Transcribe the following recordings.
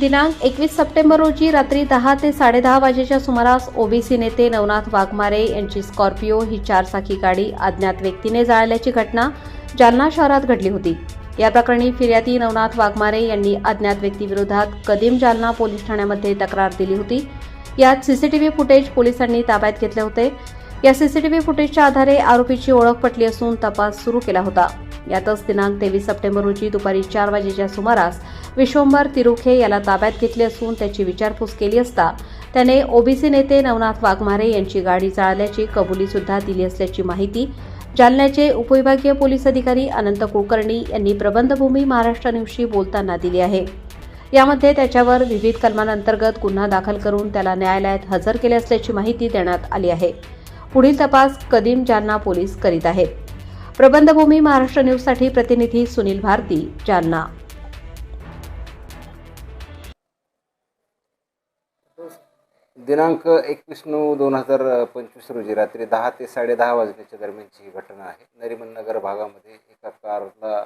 दिनांक एकवीस सप्टेंबर रोजी रात्री दहा ते साडेदहा वाजेच्या सुमारास ओबीसी नेते नवनाथ वाघमारे यांची स्कॉर्पिओ ही चारचाकी गाडी अज्ञात व्यक्तीने जाळल्याची घटना जालना शहरात घडली होती. या प्रकरणी फिर्यादी नवनाथ वाघमारे यांनी अज्ञात व्यक्तीविरोधात कदीम जालना पोलीस ठाण्यामध्ये तक्रार दिली होती. यात सीसीटीव्ही फुटेज पोलिसांनी ताब्यात घेतले होते. या सीसीटीव्ही फुटेजच्या आधारे आरोपीची ओळख पटली असून तपास सुरू केला होता. यातच दिनांक तेवीस सप्टेंबर रोजी दुपारी चार वाजेच्या सुमारास विश्वंभर तिरुखे याला ताब्यात घेतले असून त्याची विचारपूस केली असता त्याने ओबीसी नेते नवनाथ वाघमारे यांची गाडी जाळल्याची कबुली सुद्धा दिली असल्याची माहिती जालन्याचे उपविभागीय पोलीस अधिकारी अनंत कुलकर्णी यांनी प्रबंधभूमी महाराष्ट्र न्यूजशी बोलताना दिली आहे. यामध्ये त्याच्यावर विविध कलमांअंतर्गत गुन्हा दाखल करून त्याला न्यायालयात हजर केले असल्याची माहिती देण्यात आली आहे. पुढील तपास कदीम जालना पोलीस करीत आहेत. प्रबंधभूमी महाराष्ट्र न्यूजसाठी प्रतिनिधी सुनील भारती जालना. दिनांक एकवीस नऊ दोन हजार पंचवीस रोजी रात्री दहा ते साडेदहा वाजण्याच्या दरम्यानची ही घटना आहे. नरिमन नगर भागामध्ये एका कारला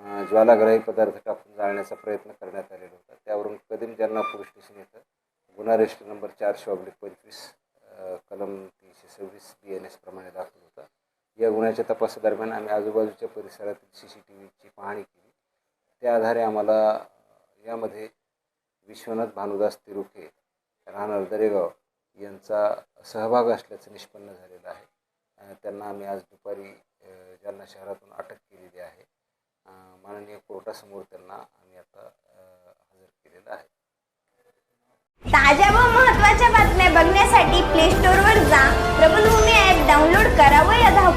ज्वालाग्रही ज्वालाग्राही पदार्थ टाकून जाळण्याचा प्रयत्न करण्यात आलेला होता. त्यावरून कदीम जालना पोलीस स्टेशन येतं गुन्हा रजिस्टर नंबर चारशे ऑब्लिक पंचवीस कलम तीनशे सव्वीस बी एन एस प्रमाणे दाखल या गुन्ह्याच्या तपासादरम्यान आम्ही आजूबाजूच्या परिसरातील सी सी टी व्हीची पाहणी केली. त्या आधारे आम्हाला यामध्ये विश्वनाथ भानुदास तिरुके राहणार दरेगाव यांचा सहभाग असल्याचं निष्पन्न झालेलं आहे. त्यांना आम्ही आज दुपारी जालना शहरातून अटक केलेली आहे. माननीय कोर्टासमोर त्यांना आम्ही आता